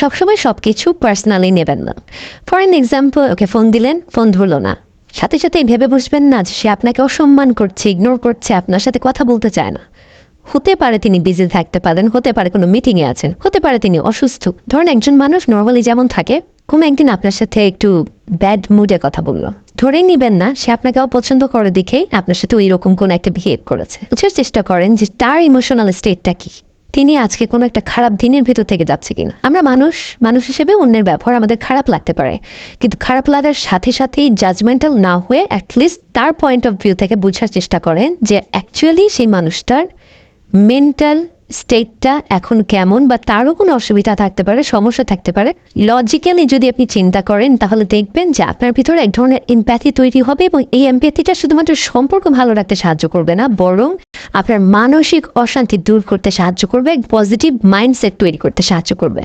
সবসময় সব কিছু পার্সোনালি নেবেন না। For an example okay phone দিলেন ফোন ধরলো না। সাথে সাথে ভেবে বসবেন না যে সে আপনাকে অসম্মান করছে ইগনোর করছে, আপনার সাথে কথা বলতে চায় না। হতে পারে তিনি বিজি থাকতে পারেন, হতে পারে কোনো মিটিংয়ে আছেন, হতে পারে তিনি অসুস্থ। ধরুন একজন মানুষ নর্মালি যেমন থাকে, কোনো একদিন আপনার সাথে একটু ব্যাড মুডে কথা বলল। ধরেই নিবেন না, সে আপনাকে অপছন্দ করে দেখেই আপনার সাথে ওই রকম কোনো একটা বিহেভ করেছে। বুঝার চেষ্টা করেন যে তার ইমোশনাল স্টেটটা কি। তিনি আজকে কোনো একটা খারাপ দিনের ভিতর থেকে যাচ্ছে কিনা। আমরা মানুষ মানুষ হিসেবে অন্যের ব্যবহার আমাদের খারাপ লাগতে পারে। কিন্তু খারাপ লাগার সাথে সাথেই জাজমেন্টাল না হয়ে অ্যাটলিস্ট তার পয়েন্ট অফ ভিউ থেকে বোঝার চেষ্টা করেন যে অ্যাকচুয়ালি সেই মানুষটার মেন্টাল স্টেটটা এখন কেমন বা তারও কোনো অসুবিধা থাকতে পারে, সমস্যা থাকতে পারে লজিক্যালি যদি আপনি চিন্তা করেন, তাহলে দেখবেন যে আপনার ভিতরে এক ধরনের এমপ্যাথি তৈরি হবে এবং এই এমপ্যাথিটা শুধুমাত্র সম্পর্ক ভালো রাখতে সাহায্য করবে না, বরং আপনার মানসিক অশান্তি দূর করতে সাহায্য করবে পজিটিভ মাইন্ডসেট তৈরি করতে সাহায্য করবে।